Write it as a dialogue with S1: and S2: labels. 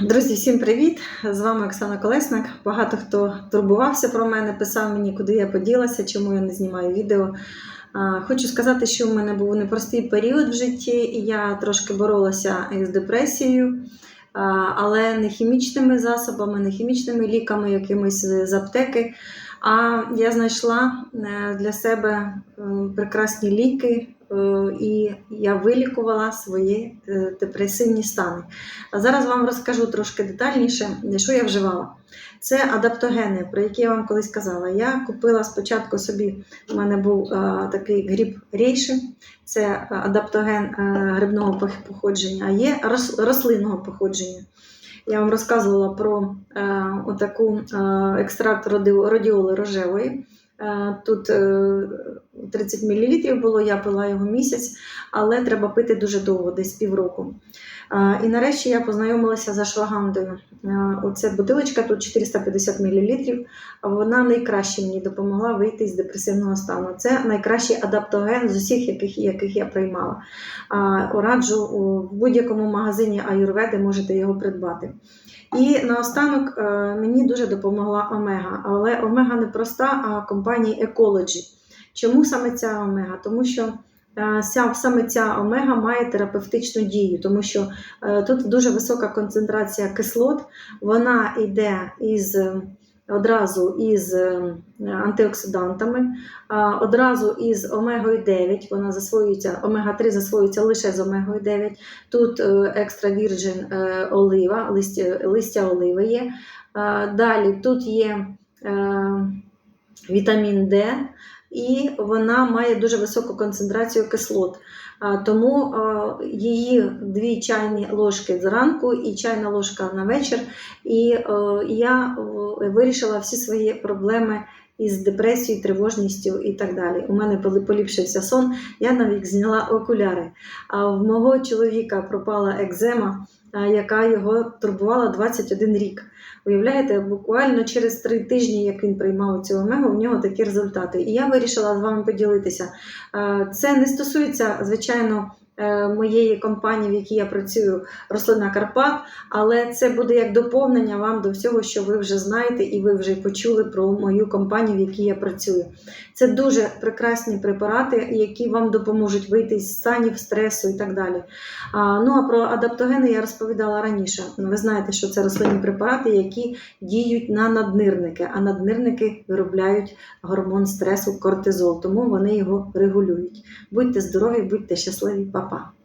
S1: Друзі, всім привіт! З вами Оксана Колесник. Багато хто турбувався про мене, писав мені, куди я поділася, чому я не знімаю відео. Хочу сказати, що в мене був непростий період в житті, і я трошки боролася із депресією, але не хімічними засобами, не хімічними ліками, якимись з аптеки. А я знайшла е, для себе е, прекрасні ліки, е, і я вилікувала свої е, депресивні стани. А зараз вам розкажу трошки детальніше, що я вживала. Це адаптогени, про які я вам колись казала. Я купила спочатку собі, у мене був е, такий гриб рейши, це адаптоген е, грибного походження, а є рос- рослинного походження. Я вам розказувала про е, отаку е, екстракт радіоли рожевої. Е, Тут е, 30 мл було, я пила його місяць, але треба пити дуже довго, десь півроку. І нарешті я познайомилася з ашвагандою. Оце бутилочка, тут 450 мл. Вона найкраще мені допомогла вийти з депресивного стану. Це найкращий адаптоген з усіх, яких, яких я приймала. Раджу в будь-якому магазині аюрведи можете його придбати. І наостанок е, мені дуже допомогла Омега. Але Омега не проста, а компанії Ecology. Чому саме ця Омега? Тому що е, саме ця омега має терапевтичну дію, тому що е, тут дуже висока концентрація кислот, вона йде із. е, Одразу із антиоксидантами, одразу із омегою 9, вона засвоюється, омега-3 засвоюється лише з омегою 9. Тут екстра вірджин олива, листя, листя оливи є. Далі тут є вітамін Д, і вона має дуже високу концентрацію кислот. Тому її дві чайні ложки зранку і чайна ложка на вечір. І е, я е, вирішила всі свої проблеми із депресією, тривожністю і так далі. У мене поліпшився сон, я навіть зняла окуляри. А в мого чоловіка пропала екзема, яка його турбувала 21 рік. Уявляєте, буквально через три тижні, як він приймав цю омегу, в нього такі результати. І я вирішила з вами поділитися. Е, Це не стосується, звичайно, моєї компанії, в якій я працюю, рослина Карпат, але це буде як доповнення вам до всього, що ви вже знаєте, і ви вже почули про мою компанію, в якій я працюю. Це дуже прекрасні препарати, які вам допоможуть вийти з станів стресу і так далі. А, ну а про адаптогени я розповідала раніше. Ви знаєте, що це рослинні препарати, які діють на наднирники, а наднирники виробляють гормон стресу кортизол, тому вони його регулюють. Будьте здорові, будьте щасливі, Па-па.